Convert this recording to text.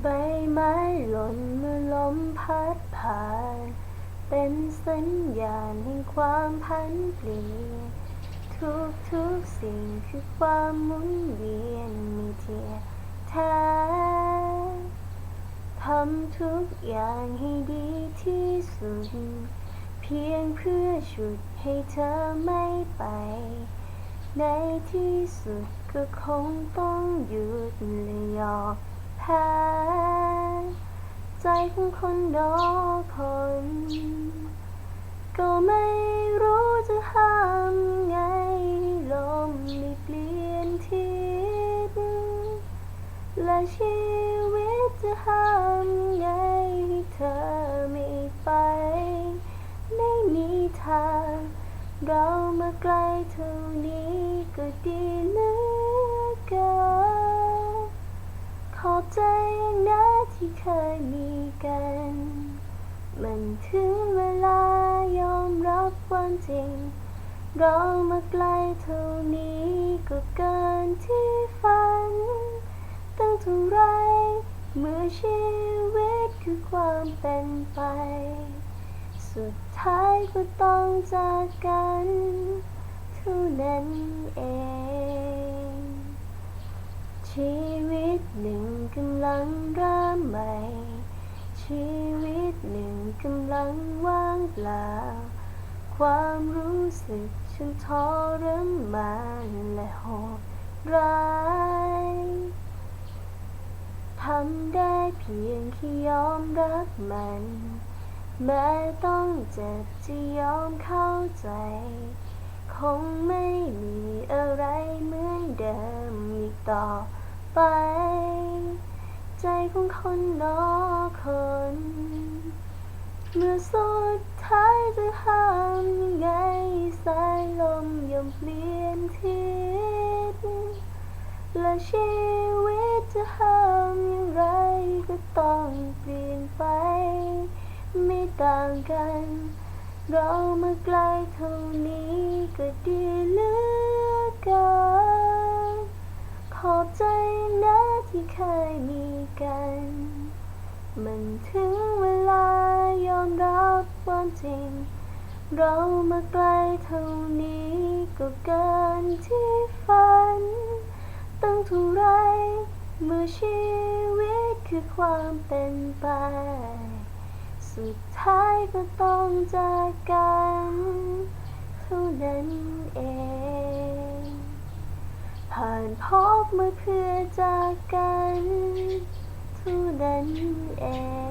ใบไม้หล่นเมื่อลมพัดผ่าน เป็นสัญญาณแห่งความพันเปลี่ยนทุกทุกสิ่งคือความหมุนเวียนมีเทียแท้ทำทุกอย่างให้ดีที่สุด เพียงเพื่อฉุดให้เธอไม่ไป ในที่สุดก็คงต้องหยุดและยอม แพ้ใจของคนรอคน ก็ไม่รู้จะห้ามไง ลมไม่เปลี่ยนทิศและชีวิตจะห้ามไง เธอไม่ไป ไม่มีทาง เรามาไกลเท่านี้ก็ดีเหลือเกิน ขอบใจนะที่เคยมีกัน มันถึงเวลายอมรับความจริงเรามาไกลเท่านี้ก็เกินที่ฝัน ตั้งเท่าไรเมื่อชีวิตคือความเป็นไป สุดท้ายก็ต้องจากกันเท่านั้นเองชี ตหนึ่งกำลังเริ่มใหม่ ชีวิตหนึ่งกำลังว่างเปล่า ความรู้สึกฉันทรมานและโหดร้ายทำได้เพียงแค่ยอมรับมัน แม้ต้องเจ็บจะยอมเข้าใจ คงไม่มีอะไรเหมือนเดิมอีกต่อ ไป ใจของคนรอคน เมื่อสุดท้ายจะห้ามยังไง สายลมย่อมเปลี่ยนทิศและชีวิตจะห้ามอย่างไรก็ต้องเปลี่ยนไป ไม่ต่างกัน เรามาไกลเท่านี้ก็ดีเหลือ เคยมีกัน มันถึงเวลายอมรับความจริง เรามาไกลเท่านี้ก็เกินที่ฝัน ตั้งเท่าไรเมื่อชีวิตคือความเป็นไป สุดท้ายก็ต้องจากกัน เท่านั้นเอง ผ่านพบมาเพื่อจากกันเท่านั้นเอง